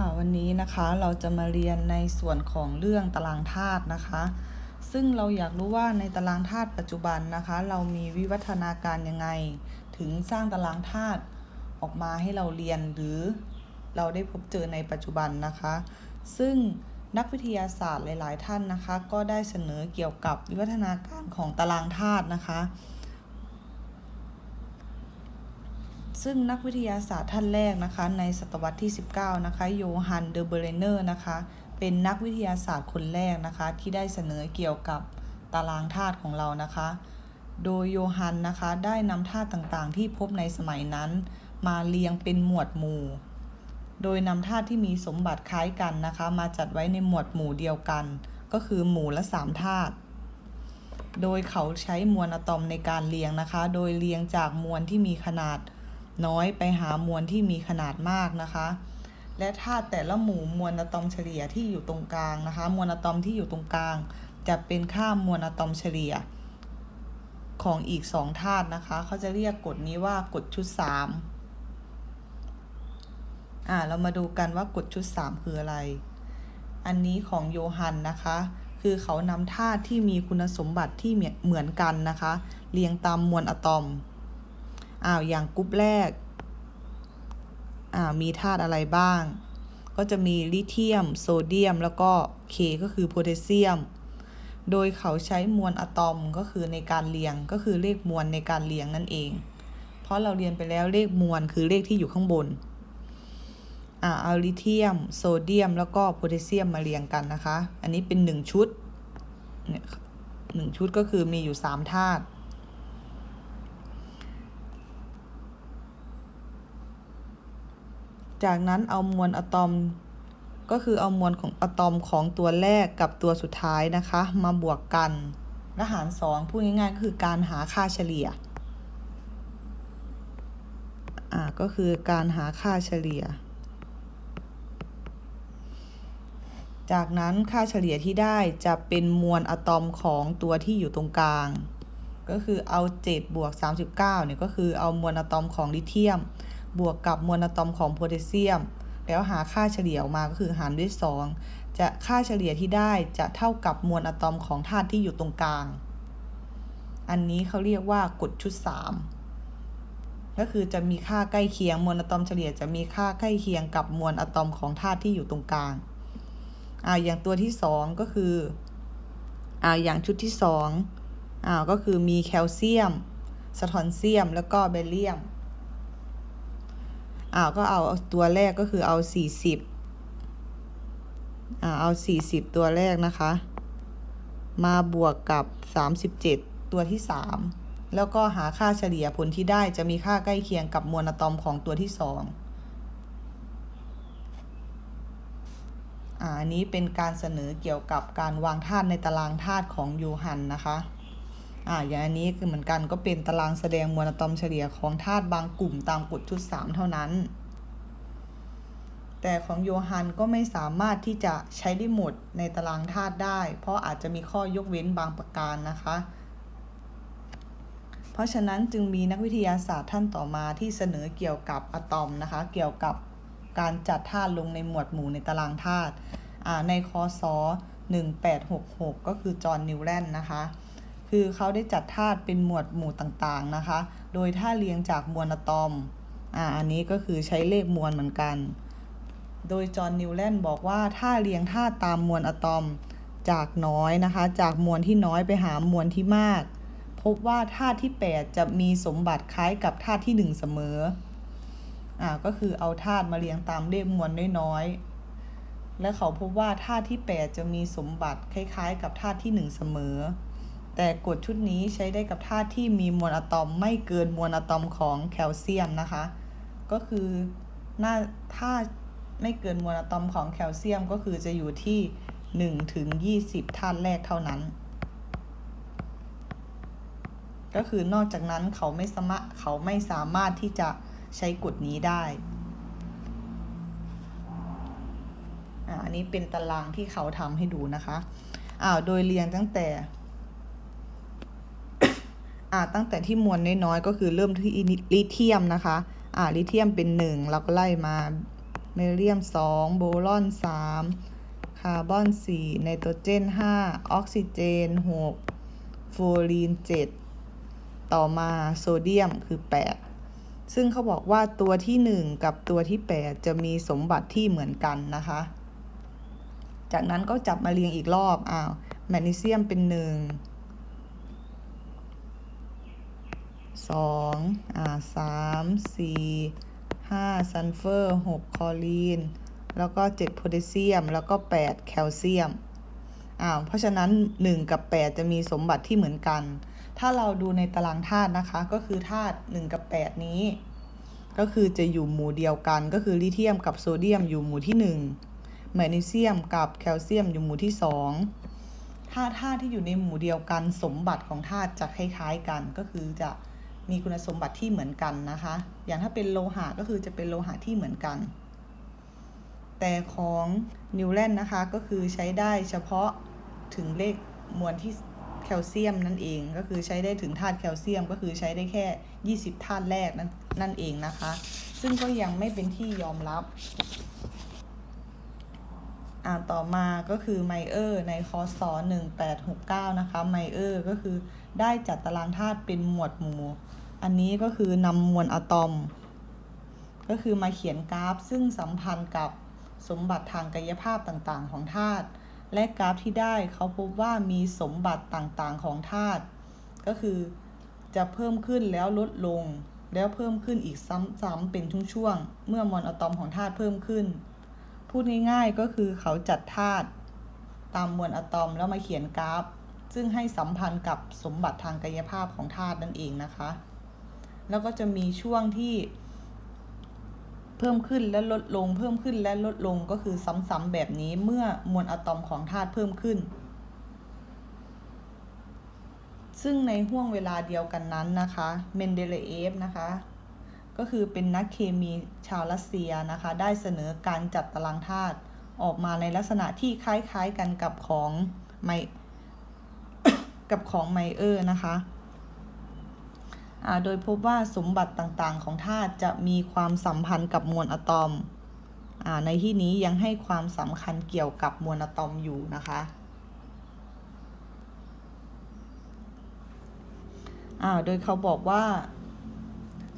ค่ะวันนี้นะคะเราจะมาเรียนในส่วนของเรื่องตารางธาตุนะคะ ซึ่งเราอยากรู้ว่าในตารางธาตุปัจจุบันนะคะ เรามีวิวัฒนาการยังไง ถึงสร้างตารางธาตุออกมาให้เราเรียนหรือเราได้พบเจอในปัจจุบันนะคะ ซึ่งนักวิทยาศาสตร์หลาย ๆ ท่านนะคะ ก็ได้เสนอเกี่ยวกับวิวัฒนาการของตารางธาตุนะคะ ซึ่งนักวิทยาศาสตร์ท่านแรกนะคะในศตวรรษที่ 19 นะคะโยฮันเดอเบเรเนอร์นะคะเป็นนักวิทยาศาสตร์คนแรกนะคะที่ได้เสนอเกี่ยวกับตารางธาตุของเรานะคะ โดยโยฮันนะคะได้นำธาตุต่างๆ ที่พบในสมัยนั้น มาเรียงเป็นหมวดหมู่ โดยนำธาตุที่มีสมบัติคล้ายกันนะคะ มาจัดไว้ในหมวดหมู่เดียวกัน ก็คือหมู่ละ3ธาตุโดยเขาใช้มวลอะตอมในการเรียงนะคะ โดยเรียงจากมวลที่มีขนาด น้อยไปหามวลที่มีขนาดมากนะคะ และธาตุแต่ละหมู่มวลอะตอมเฉลี่ยที่อยู่ตรงกลางนะคะ มวลอะตอมที่อยู่ตรงกลาง จะเป็นค่ามวลอะตอมเฉลี่ย ของอีกสองธาตุนะคะเขาจะเรียกกฎนี้ว่ากฎชุด3อ่าเรามาดูกันว่ากฎชุด3คืออะไร อันนี้ของโยฮันนะคะคือเขานำธาตุที่มีคุณสมบัติที่เหมือนกันนะคะ เรียงตามมวลอะตอม อ้าวอย่างกรุ๊ปแรกอ่ามีธาตุอะไรบ้าง ก็จะมีลิเธียม โซเดียม แล้วก็ K ก็คือโพแทสเซียม โดยเขาใช้มวลอะตอมก็คือในการเรียงก็คือเลขมวลในการเรียงนั่นเอง เพราะเราเรียนไปแล้วเลขมวลคือเลขที่อยู่ข้างบนอ่าเอาลิเธียม โซเดียม แล้วก็โพแทสเซียมมาเรียงกันนะคะ อันนี้เป็นหนึ่งชุดเนี่ยหนึ่งชุดก็คือมีอยู่สามธาตุ จากนั้นเอามวลอะตอม ก็คือเอามวลของอะตอมของตัวแรกกับตัวสุดท้ายนะคะ มาบวกกันและหารสองพูดง่ายๆก็คือการหาค่าเฉลี่ย อ่าก็คือการหาค่าเฉลี่ย จากนั้นค่าเฉลี่ยที่ได้จะเป็นมวลอะตอมของตัวที่อยู่ตรงกลาง ก็คือเอา7บวก39เนี่ยก็คือเอามวลอะตอมของลิเธียม บวกกับมวลอะตอมของโพแทสเซียม แล้วหาค่าเฉลี่ยออกมาก็คือหารด้วย 2 จะค่าเฉลี่ยที่ได้จะเท่ากับมวลอะตอมของธาตุที่อยู่ตรงกลาง อันนี้เขาเรียกว่ากฎชุด 3 ก็คือจะมีค่าใกล้เคียงมวลอะตอมเฉลี่ยจะมีค่าใกล้เคียงกับมวลอะตอมของธาตุที่อยู่ตรงกลางอ่าอย่างตัวที่ 2 ก็คืออ่าอย่างชุดที่2อ่าก็คือมีแคลเซียมสะทอนเซียม แล้วก็เบรเลียม อาก็เอาตัวแรกก็คือเอา40อ่าเอา40ตัวแรกนะคะ มาบวกกับ37ตัวที่3แล้วก็หาค่าเฉลี่ยผลที่ได้จะมีค่าใกล้เคียงกับมวลอะตอมของตัวที่2อ่าอันนี้เป็นการเสนอเกี่ยวกับการวางธาตุในตารางธาตุของยูฮันนะคะ อ่าอย่างอันนี้คือเหมือนกันก็เป็นตารางแสดงมวลอะตอมเฉลี่ยของธาตุบางกลุ่มตามกฎชุด 3 เท่านั้น แต่ของโยฮันก็ไม่สามารถที่จะใช้ได้หมดในตารางธาตุได้ เพราะอาจจะมีข้อยกเว้นบางประการนะคะ เพราะฉะนั้นจึงมีนักวิทยาศาสตร์ท่านต่อมาที่เสนอเกี่ยวกับอะตอมนะคะ เกี่ยวกับการจัดธาตุลงในหมวดหมู่ในตารางธาตุอ่าในคศ1866 ก็คือจอห์นนิวแลนนะคะ คือเขาได้จัดธาตุเป็นหมวดหมู่ต่างๆนะคะ โดยถ้าเรียงจากมวลอะตอม อ่า อันนี้ก็คือใช้เลขมวลเหมือนกัน โดยจอห์นนิวแลนบอกว่าถ้าเรียงธาตุตามมวลอะตอมจากน้อยนะคะ จากมวลที่น้อยไปหามวลที่มาก พบว่าธาตุที่ 8 จะมีสมบัติคล้ายกับธาตุที่ 1 เสมอ อ่า ก็คือเอาธาตุมาเรียงตามเลขมวลน้อยๆและเขาพบว่าธาตุที่ 8 จะมีสมบัติคล้ายๆ กับธาตุที่ 1 เสมอ แต่กฎชุดนี้ใช้ได้กับธาตุที่มีมวลอะตอมไม่เกินมวลอะตอมของแคลเซียมนะคะ ก็คือหน้าถ้าไม่เกินมวลอะตอมของแคลเซียมก็คือจะอยู่ที่1ถึง20ธาตุแรกเท่านั้น ก็คือนอกจากนั้นเขาไม่สามารถเขาไม่สามารถที่จะใช้กฎนี้ได้อันนี้เป็นตารางที่เขาทำให้ดูนะคะอ่าวโดยเรียงตั้งแต่ อ่าตั้งแต่ที่มวลน้อยๆก็คือเริ่มที่ลิเธียมนะคะ อ่าลิเธียมเป็นหนึ่งเราก็ไล่มาเบเรียม2โบรอน3คาร์บอน4ไนโตรเจน5ออกซิเจน6ฟลูออรีน7ต่อมาโซเดียมคือ8ซึ่งเขาบอกว่าตัวที่1กับตัวที่8จะมีสมบัติที่เหมือนกันนะคะ จากนั้นก็จับมาเรียงอีกรอบอ้าวแมกนีเซียมเป็น1 2อ่า3 4 5ซัลเฟอร์6คลอรีน แล้วก็7โพแทสเซียม แล้วก็8แคลเซียมอ้าวเพราะฉะนั้น1กับ8จะมีสมบัติที่เหมือนกัน ถ้าเราดูในตารางธาตุนะคะ ก็คือธาตุ1กับ8นี้ ก็คือจะอยู่หมู่เดียวกัน ก็คือลิเธียมกับโซเดียมอยู่หมู่ที่1แมกนีเซียมกับแคลเซียมอยู่หมู่ที่2ถ้าธาตุที่อยู่ในหมู่เดียวกันสมบัติของธาตุจะคล้ายๆกันก็คือจะ มีคุณสมบัติที่เหมือนกันนะคะ อย่างถ้าเป็นโลหะก็คือจะเป็นโลหะที่เหมือนกัน แต่ของนิวแลนนะคะก็คือใช้ได้เฉพาะถึงเลขมวลที่แคลเซียมนั่นเองก็คือใช้ได้ถึงธาตุแคลเซียมก็คือใช้ได้แค่ 20ธาตุแรกนั่นนั่นเองนะคะ ซึ่งก็ยังไม่เป็นที่ยอมรับอ่าต่อมาก็คือไมเออร์ในคอส1869 นะคะไมเออร์ก็คือ ได้จัดตารางธาตุเป็นหมวดหมู่ อันนี้ก็คือนำมวลอะตอม ก็คือมาเขียนกราฟซึ่งสัมพันธ์กับสมบัติทางกายภาพต่างๆ ของธาตุและกราฟที่ได้เขาพบว่ามีสมบัติต่างๆของธาตุก็คือจะเพิ่มขึ้นแล้วลดลง แล้วเพิ่มขึ้นอีกซ้ำๆเป็นช่วงๆเมื่อมวลอะตอมของธาตุเพิ่มขึ้น พูดง่ายๆก็คือเขาจัดธาตุตามมวลอะตอมแล้วมาเขียนกราฟ ซึ่งให้สัมพันธ์กับสมบัติทางกายภาพของธาตุนั่นเองนะคะ แล้วก็จะมีช่วงที่เพิ่มขึ้นและลดลง เพิ่มขึ้นและลดลงก็คือซ้ำๆแบบนี้เมื่อมวลอะตอมของธาตุเพิ่มขึ้น ซึ่งในห่วงเวลาเดียวกันนั้นนะคะเมนเดเลเอฟนะคะก็คือเป็นนักเคมีชาวรัสเซียนะคะ ได้เสนอการจัดตารางธาตุออกมาในลักษณะที่คล้ายๆกันกับของไม กับของไมเออร์นะคะโดยพบว่าสมบัติต่างๆ ของธาตุจะมีความสัมพันธ์กับมวลอะตอมอในที่นี้ยังให้ความสำคัญเกี่ยวกับมวลอะตอมอยู่นะคะโดยเขาบอกว่า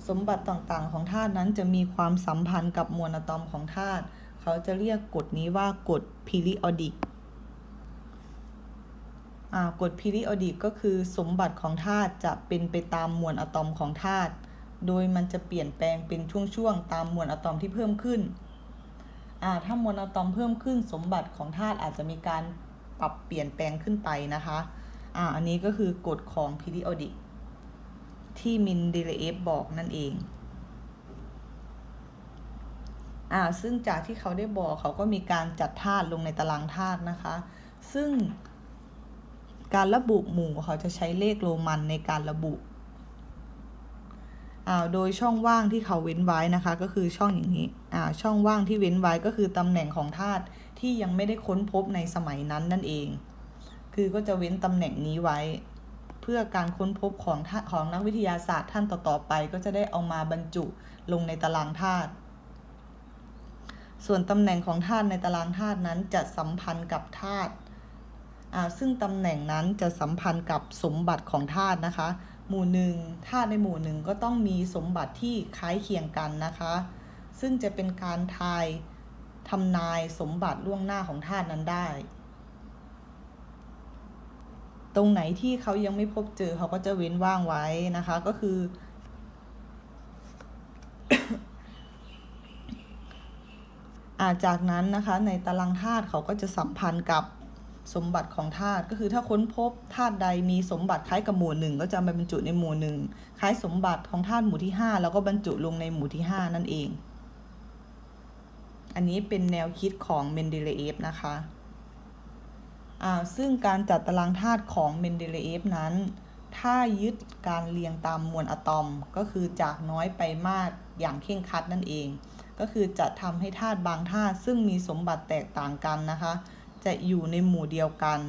สมบัติต่างๆ ของธาตุนั้นจะมีความสัมพันธ์กับมวลอะตอมของธาตุเขาจะเรียกกฎนี้ว่ากฎ periodic ก กฎ periodic ก็คือสมบัติของธาตุจะเป็นไปตามมวลอะตอมของธาตุโดยมันจะเปลี่ยนแปลงเป็นช่วงๆตามมวลอะตอมที่เพิ่มขึ้นถ้ามวลอะตอมเพิ่มขึ้น สมบัติของธาตุอาจจะมีการปรับเปลี่ยนแปลงขึ้นไปนะคะอ่าอันนี้ก็คือกฎของ periodic ที่มินเดเลเอฟบอกนั่นเองอ่าซึ่งจากที่เขาได้บอกเขาก็มีการจัดธาตุลงในตารางธาตุนะคะ ซึ่ง การระบุหมู่เขาจะใช้เลขโรมันในการระบุอ่าโดยช่องว่างที่เขาเว้นไว้นะคะ ก็คือช่องอย่างนี้อ่าช่องว่างที่เว้นไว้ก็คือตำแหน่งของธาตุที่ยังไม่ได้ค้นพบในสมัยนั้นนั่นเอง คือก็จะเว้นตำแหน่งนี้ไว้ เพื่อการค้นพบของของนักวิทยาศาสตร์ท่านต่อๆไป ก็จะได้เอามาบรรจุลงในตารางธาตุส่วนตำแหน่งของธาตุในตารางธาตุนั้นจะสัมพันธ์กับธาตุ ซึ่งตำแหน่งนั้นจะสัมพันธ์กับสมบัติของธาตุนะคะ หมู่หนึ่งธาตุในหมู่หนึ่งก็ต้องมีสมบัติที่คล้ายเคียงกันนะคะ ซึ่งจะเป็นการทายทำนายสมบัติล่วงหน้าของธาตุนั้นได้ ตรงไหนที่เขายังไม่พบเจอเขาก็จะเว้นว่างไว้นะคะ ก็คือ อาจากนั้นนะคะในตารางธาตุเขาก็จะสัมพันธ์กับ สมบัติของธาตุก็คือถ้าค้นพบธาตุใดมีสมบัติคล้ายกับหมู่หนึ่งก็จะมาบรรจุในหมู่หนึ่งคล้ายสมบัติของธาตุหมู่ที่ 5 แล้วก็บรรจุลงในหมู่ที่ 5 นั่นเอง อันนี้เป็นแนวคิดของเมนเดเลเอฟนะคะอ่าซึ่งการจัดตารางธาตุของเมนเดเลเอฟนั้น ถ้ายึดการเรียงตามมวลอะตอมก็คือจากน้อยไปมากอย่างเข่งคัดนั่นเอง ก็คือจะทำให้ธาตุบางธาตุซึ่งมีสมบัติแตกต่างกันนะคะ จะอยู่ในหมู่เดียวกัน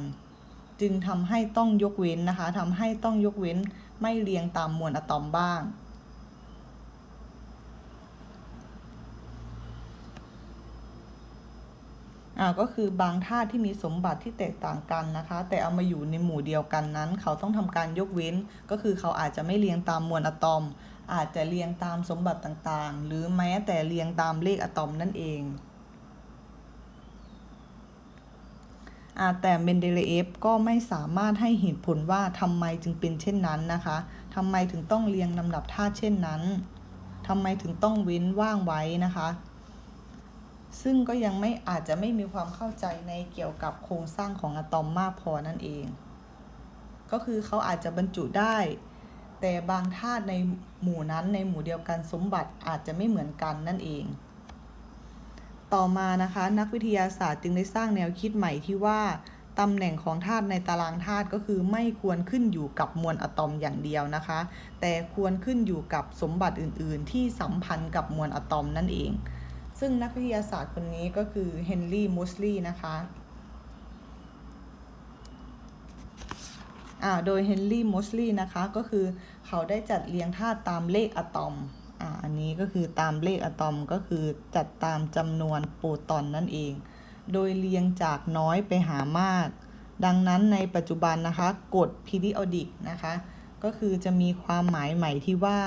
จึงทำให้ต้องยกเว้นนะคะทำให้ต้องยกเว้นไม่เรียงตามมวลอะตอมบ้างอ่าก็คือบางธาตุที่มีสมบัติที่แตกต่างกันนะคะ แต่เอามาอยู่ในหมู่เดียวกันนั้น เขาต้องทำการยกเว้น ก็คือเขาอาจจะไม่เรียงตามมวลอะตอม อาจจะเรียงตามสมบัติต่างๆ หรือแม้แต่เรียงตามเลขอะตอมนั่นเองอ่า แต่เมนเดเลเอฟก็ไม่สามารถให้เหตุผลว่าทำไมจึงเป็นเช่นนั้นนะคะทำไมถึงต้องเรียงลำดับธาตุเช่นนั้นทำไมถึงต้องเว้นว่างไว้นะคะ ซึ่งก็ยังไม่อาจจะไม่มีความเข้าใจในเกี่ยวกับโครงสร้างของอะตอมมากพอนั่นเอง ก็คือเขาอาจจะบรรจุได้ แต่บางธาตุในหมู่นั้นในหมู่เดียวกันสมบัติอาจจะไม่เหมือนกันนั่นเอง ต่อมานะคะนักวิทยาศาสตร์จึงได้สร้างแนวคิดใหม่ที่ว่าตำแหน่งของธาตุในตารางธาตุก็คือไม่ควรขึ้นอยู่กับมวลอะตอมอย่างเดียวนะคะ แต่ควรขึ้นอยู่กับสมบัติอื่น ๆ ที่สัมพันธ์กับมวลอะตอมนั่นเอง ซึ่งนักวิทยาศาสตร์คนนี้ก็คือเฮนรี่มูสลีย์นะคะอ่าโดยเฮนรี่มูสลีย์นะคะก็คือเขาได้จัดเรียงธาตุตามเลขอะตอม อันนี้ก็คือตามเลขอะตอมก็คือจัดตามจำนวนโปรตอนนั่นเอง โดยเรียงจากน้อยไปหามาก ดังนั้นในปัจจุบันนะคะกฎ periodic นะคะ ก็คือจะมีความหมายใหม่ที่ว่า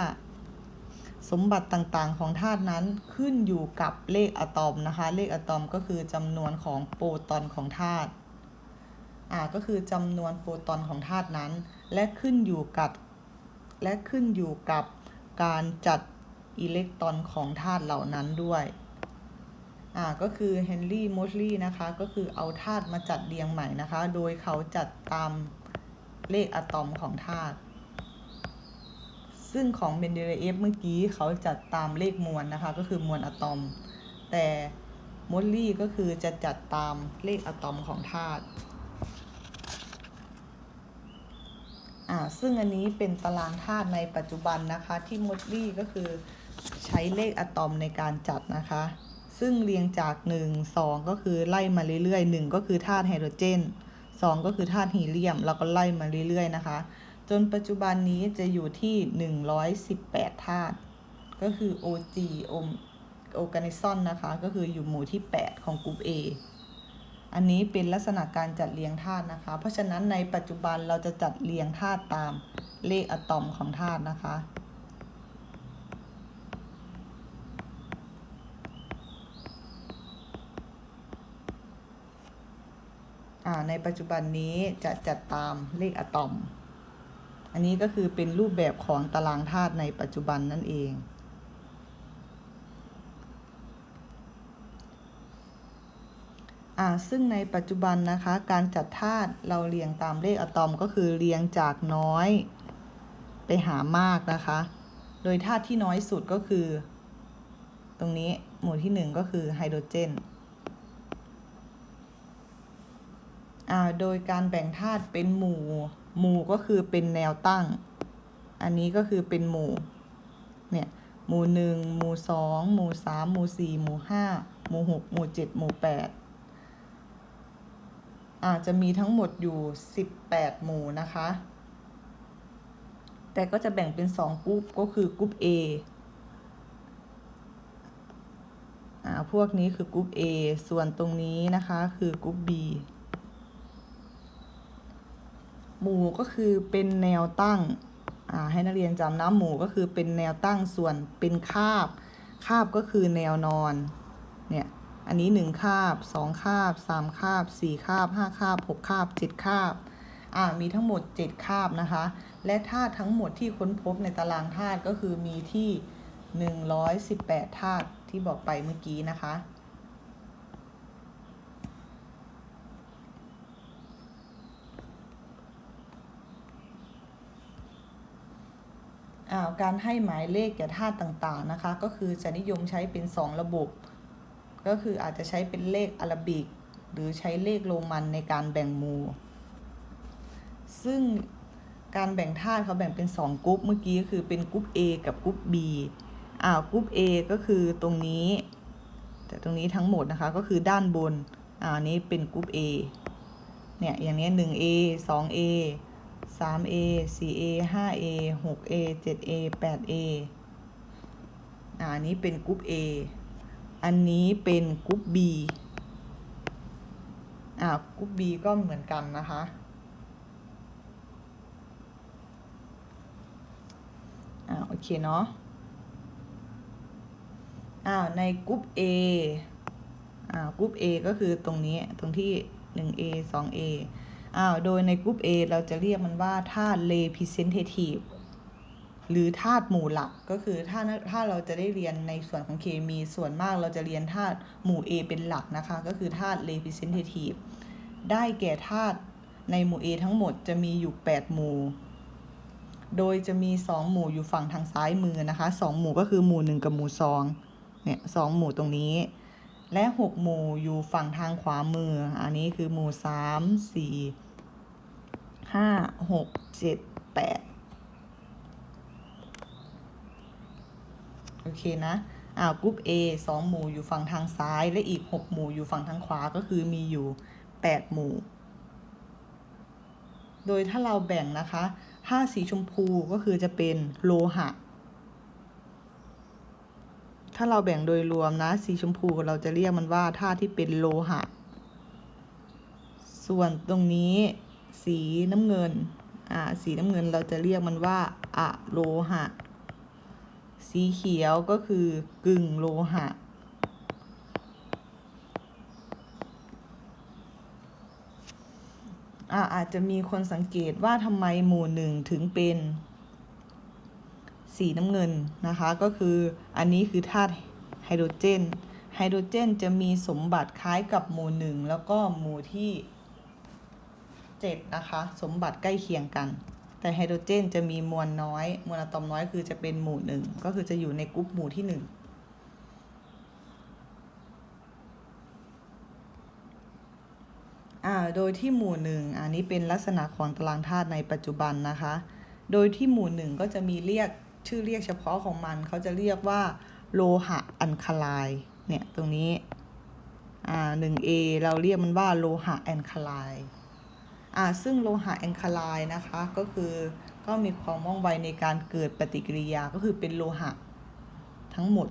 สมบัติต่างๆของธาตุนั้นขึ้นอยู่กับเลขอะตอมนะคะ เลขอะตอมก็คือจำนวนของโปรตอนของธาตุอ่าก็คือจำนวนโปรตอนของธาตุนั้น และขึ้นอยู่กับและขึ้นอยู่กับการจัด อิเล็กตรอนของธาตุเหล่านั้นด้วยอ่าก็คือเฮนรี่มอสลีย์นะคะก็คือเอาธาตุมาจัดเรียงใหม่นะคะ โดยเขาจัดตามเลขอะตอมของธาตุซึ่งของเบนเดเลเอฟเมื่อกี้เขาจัดตามเลขมวลนะคะ ก็คือมวลอะตอม แต่มอลลี่ก็คือจะจัดตามเลขอะตอมของธาตุอ่าซึ่งอันนี้เป็นตารางธาตุในปัจจุบันนะคะที่มอลลี่ก็คือ ช้เลขอะตอมในการจัดนะคะ ซึ่งเรียงจาก 1 2 ก็คือไล่มาเรื่อยๆ 1 ก็คือธาตุไฮโดรเจน 2 ก็คือธาตุฮีเลียม แล้วก็ไล่มาเรื่อยๆนะคะ จนปัจจุบันนี้จะอยู่ที่ 118ธาตุก็คือ OG Organism นะคะ ก็คืออยู่หมู่ที่ 8 ของกลุ่ม A อันนี้เป็นลักษณะการจัดเรียงธาตุนะคะ เพราะฉะนั้นในปัจจุบันเราจะจัดเรียงธาตุตามเลขอะตอมของธาตุนะคะ ในปัจจุบันนี้จะจัดตามเลขอะตอม อันนี้ก็คือเป็นรูปแบบของตารางธาตุในปัจจุบันนั่นเองซึ่งในปัจจุบันนะคะการจัดธาตุเราเรียงตามเลขอะตอมก็คือเรียงจากน้อยไปหามากนะคะ โดยธาตุที่น้อยสุดก็คือ ตรงนี้หมู่ที่หนึ่งก็คือไฮโดรเจน อ่า โดยการแบ่งธาตุเป็นหมู่ หมู่ก็คือเป็นแนวตั้ง อันนี้ก็คือเป็นหมู่ เนี่ย หมู่หนึ่งหมู่สองหมู่สามหมู่สี่หมู่ห้าหมู่หกหมู่เจ็ดหมู่แปดอาจจะมีทั้งหมดอยู่สิบแปดหมู่นะคะ แต่ก็จะแบ่งเป็นสองกรุ๊ปก็คือกรุ๊ป A อ่า พวกนี้คือกรุ๊ป A ส่วนตรงนี้นะคะคือกรุ๊ป B หมู่ก็คือเป็นแนวตั้งให้นักเรียนจำนะหมู่ก็คือเป็นแนวตั้งส่วนเป็นคาบ คาบก็คือแนวนอน เนี่ย อันนี้หนึ่งคาบสองคาบสามคาบสี่คาบห้าคาบหกคาบเจ็ดคาบ อ่า มีทั้งหมดเจ็ดคาบนะคะ และธาตุทั้งหมดที่ค้นพบในตารางธาตุก็คือมีที่หนึ่งร้อยสิบแปดธาตุที่บอกไปเมื่อกี้นะคะ การให้หมายเลขแก่ธาตุต่างๆนะคะ ก็คือจะนิยมใช้เป็น 2 ระบบ ก็คืออาจจะใช้เป็นเลขอารบิก หรือใช้เลขโรมันในการแบ่งหมู่ ซึ่งการแบ่งธาตุเขาแบ่งเป็น 2กรุ๊ปเมื่อกี้ก็คือเป็นกรุ๊ป A กับกรุ๊ป B อ่ากรุ๊ป A ก็คือตรงนี้ แต่ตรงนี้ทั้งหมดนะคะก็คือด้านบนอ่านี้เป็นกรุ๊ป A เนี่ยอย่างนี้ 1A 2A 3A 4A 5A 6A 7A 8A อันนี้เป็นกรุ๊ป A อันนี้เป็นกรุ๊ป B อ่ากรุ๊ป B ก็เหมือนกันนะคะ อ่าโอเคเนาะ อ่าในกรุ๊ป A อ่ากรุ๊ป A ก็คือตรงนี้ตรงที่ 1A 2A อ้าวโดยในกรุ๊ป A เราจะเรียกมันว่าธาตุ representative หรือธาตุหมู่หลักก็คือถ้าถ้าเราจะได้เรียนในส่วนของเคมีส่วนมากเราจะเรียนธาตุหมู่ A เป็นหลักนะคะ ก็คือธาตุ representative ได้แก่ธาตุในหมู่ A ทั้งหมดจะมีอยู่ 8 หมู่ โดยจะมี 2 หมู่อยู่ฝั่งทางซ้ายมือนะคะ 2 หมู่ก็คือหมู่ 1 กับหมู่2เนี่ยสหมู่ตรงนี้ และ 6 หมู่อยู่ฝั่งทางขวามือ อันนี้คือหมู่ 3 4 5 6 7 8 โอเคนะอ่ากรุ๊ป A 2 หมู่อยู่ฝั่งทางซ้าย และอีก 6 หมู่อยู่ฝั่งทางขวา ก็คือมีอยู่ 8 หมู่ โดยถ้าเราแบ่งนะคะ ถ้าสีชมพูก็คือจะเป็นโลหะ ถ้าเราแบ่งโดยรวมนะ สีชมพูเราจะเรียกมันว่าธาตุที่เป็นโลหะ ส่วนตรงนี้สีน้ำเงิน อ่า สีน้ำเงินเราจะเรียกมันว่าอะโลหะ สีเขียวก็คือกึ่งโลหะอ่าอาจจะมีคนสังเกตว่าทำไมหมู่หนึ่งถึงเป็น สีน้ำเงินนะคะ ก็คืออันนี้คือธาตุไฮโดรเจน ไฮโดรเจนจะมีสมบัติคล้ายกับหมู่หนึ่งแล้วก็หมู่ที่เจ็ดนะคะ สมบัติใกล้เคียงกัน แต่ไฮโดรเจนจะมีมวลน้อย มวลอะตอมน้อยคือจะเป็นหมู่หนึ่งก็คือจะอยู่ในกรุ๊ปหมู่ที่หนึ่งอ่าโดยที่หมู่หนึ่งอันนี้เป็นลักษณะของตารางธาตุในปัจจุบันนะคะ โดยที่หมู่หนึ่งก็จะมีเรียก ชื่อเรียกเฉพาะของมัน เขาจะเรียกว่าโลหะอันคาไลเนี่ยตรงนี้อ่า 1A เราเรียกมันว่าโลหะแอนคาไลอ่าซึ่งโลหะแอนคาไลน์นะคะก็คือก็มีความว่องไวในการเกิดปฏิกิริยาก็คือเป็นโลหะทั้งหมด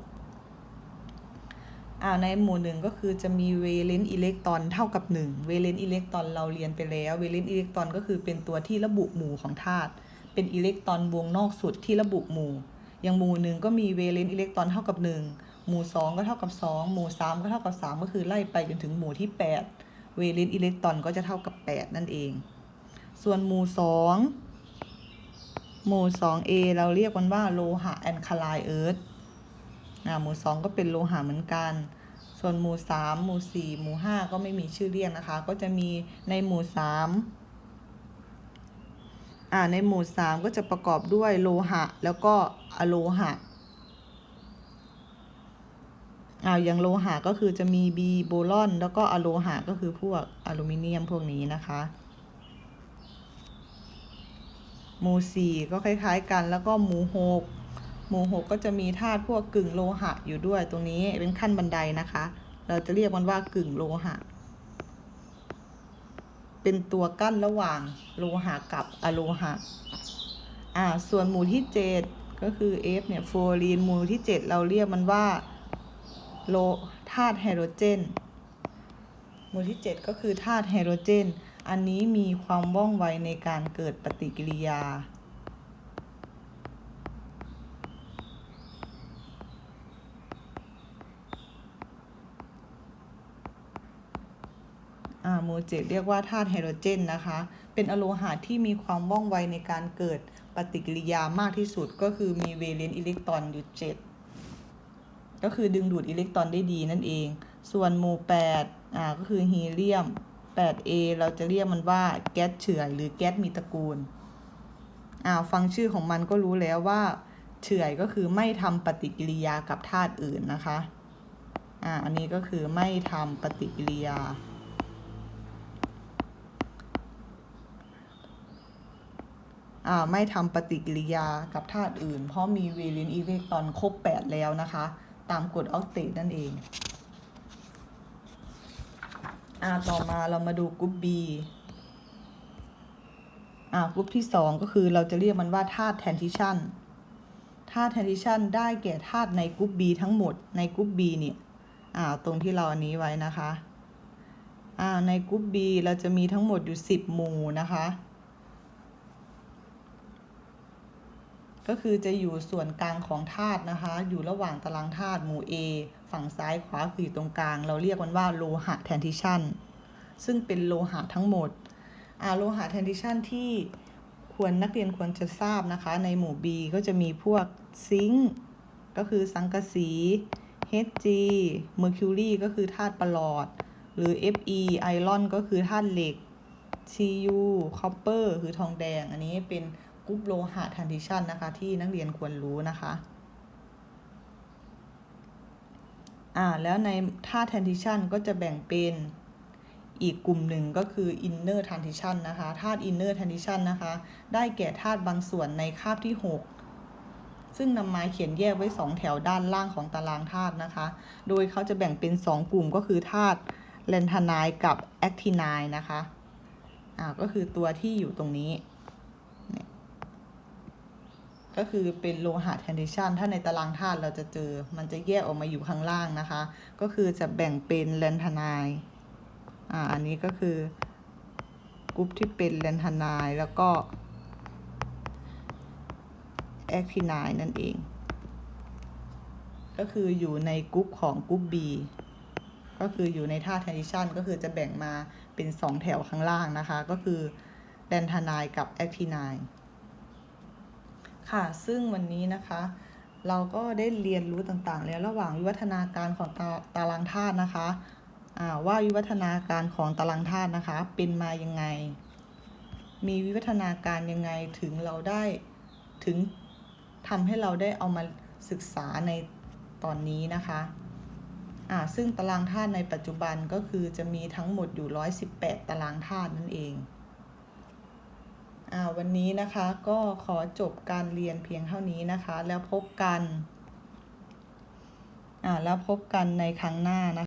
อ่าในหมู่หนึ่งก็คือจะมีเวเลนต์อิเล็กตรอนเท่ากับ 1 เวเลนต์อิเล็กตรอนเราเรียนไปแล้ว เวเลนต์อิเล็กตรอนก็คือเป็นตัวที่ระบุหมู่ของธาตุ เป็นอิเล็กตรอนวงนอกสุดที่ระบุหมู่ อย่างหมู่หนึ่งก็มีเวเลนต์อิเล็กตรอนเท่ากับ 1 หมู่ 2 ก็เท่ากับ 2 หมู่ 3 ก็เท่ากับ 3 ก็คือไล่ไปจนถึงหมู่ที่ 8 เวเลนต์อิเล็กตรอนก็จะเท่ากับ 8 นั่นเอง ส่วนหมู่ 2 หมู่ 2A เราเรียกมันว่าโลหะแอนคาไลน์เอิร์ธหมู่ 2 ก็เป็นโลหะเหมือนกันส่วนหมู่ 3 หมู่ 4 หมู่ 5 ก็ไม่มีชื่อเรียกนะคะ ก็จะมีในหมู่ 3 ในหมู่3ก็จะประกอบด้วยโลหะ แล้วก็อะโลหะอาอย่างโลหะก็คือจะมีบีโบลอน แล้วก็อะโลหะก็คือพวกอลูมิเนียมพวกนี้นะคะหมู่4ก็คล้ายๆกันแล้วก็หมู่6หมู่6ก็จะมีธาตุพวกกึ่งโลหะอยู่ด้วยตรงนี้เป็นขั้นบันไดนะคะ เราจะเรียกมันว่ากึ่งโลหะ เป็นตัวกั้นระหว่างโลหะกับอะโลหะ อ่า ส่วนหมู่ที่ 7 ก็คือ F เนี่ยฟลูออรีนหมู่ที่ 7 เราเรียกมันว่าโลธาตุไฮโดรเจน หมู่ที่ 7 ก็คือธาตุไฮโดรเจน อันนี้มีความว่องไวในการเกิดปฏิกิริยา อ่าหมู่ เจ็ดเรียกว่าธาตุไฮโดรเจนนะคะ เป็นอโลหะที่มีความว่องไวในการเกิดปฏิกิริยามากที่สุดก็คือมีเวเลนอิเล็กตรอนอยู่เจ็ดก็คือดึงดูดอิเล็กตรอนได้ดีนั่นเอง ส่วนหมู่แปดอ่าก็คือฮีเลียม 8A เราจะเรียกมันว่าแก๊สเฉื่อยหรือแก๊สมีตระกูลอ่าฟังชื่อของมันก็รู้แล้วว่าเฉื่อยก็คือไม่ทำปฏิกิริยากับธาตุอื่นนะคะอ่าอันนี้ก็คือไม่ทำปฏิกิริยา อ่า ไม่ทำปฏิกิริยากับธาตุอื่น เพราะมีเวเลนอิเล็กตรอนครบ 8 แล้วนะคะ ตามกฎออกเตตนั่นเองอ่าต่อมาเรามาดูกรุ๊ป B อ่ากรุ๊ปที่ 2 ก็คือเราจะเรียกมันว่าธาตุ transition ธาตุ transition ได้แก่ธาตุในกรุ๊ป B ทั้งหมดในกรุ๊ป B เนี่ยอ่าตรงที่เราอันนี้ไว้นะคะอ่าในกรุ๊ป B เราจะมีทั้งหมดอยู่ 10 หมู่นะคะ ก็คือจะอยู่ส่วนกลางของธาตุนะคะ อยู่ระหว่างตารางธาตุหมู่ A ฝั่งซ้ายขวาคืออยู่ตรงกลาง เราเรียกมันว่าโลหะแทนทิชันซึ่งเป็นโลหะทั้งหมดอาโลหะแทนทิชันที่ควรนักเรียนควรจะทราบนะคะ ในหมู่ B ก็จะมีพวกซิงค์ก็คือสังกะสี Hg Mercury ก็คือธาตุประหลอด หรือ Fe ไอรอนก็คือธาตุเหล็ก Cu Copper คือทองแดง อันนี้เป็น กรุ๊ปโลหะแทนทิชันนะคะ ที่นักเรียนควรรู้นะคะอ่าแล้วในธาตุแทนทิชันก็จะแบ่งเป็นอีกกลุ่มหนึ่งก็คือ inner transition นะคะธาตุ inner transition นะคะ ได้แก่ธาตุบางส่วนในคาบที่ 6 ซึ่งนำมาเขียนแยกไว้ 2 แถวด้านล่างของตารางธาตุนะคะ โดยเขาจะแบ่งเป็น 2 กลุ่มก็คือธาตุแลนทานายกับแอคทินายนะคะอ่าก็คือตัวที่อยู่ตรงนี้ ก็คือเป็นโลหะแทนดิชันถ้าในตารางธาตุเราจะเจอ มันจะแยกออกมาอยู่ข้างล่างนะคะ ก็คือจะแบ่งเป็นแลนทนายอ่าอันนี้ก็คือกรุ๊ปที่เป็นแลนทนายแล้วก็แอคทินายนั่นเอง ก็คืออยู่ในกรุ๊ปของกรุ๊ป B ก็คืออยู่ในท่า transition ก็คือจะแบ่งมาเป็น 2 แถวข้างล่างนะคะ ก็คือแดนทนายกับแอคทินาย ค่ะ ซึ่งวันนี้นะคะ เราก็ได้เรียนรู้ต่างๆ แล้วระหว่างวิวัฒนาการของตาตารางธาตุนะคะว่าวิวัฒนาการของตารางธาตุนะคะ เป็นมายังไง มีวิวัฒนาการยังไงถึงเราได้ถึงทำให้เราได้เอามาศึกษาในตอนนี้นะคะอ่าซึ่งตารางธาตุในปัจจุบันก็คือจะมีทั้งหมดอยู่ 118 ตารางธาตุนั่นเอง วันนี้นะคะก็ขอจบการเรียนเพียงเท่านี้นะคะ แล้วพบกันอ่าแล้วพบกันในครั้งหน้านะคะ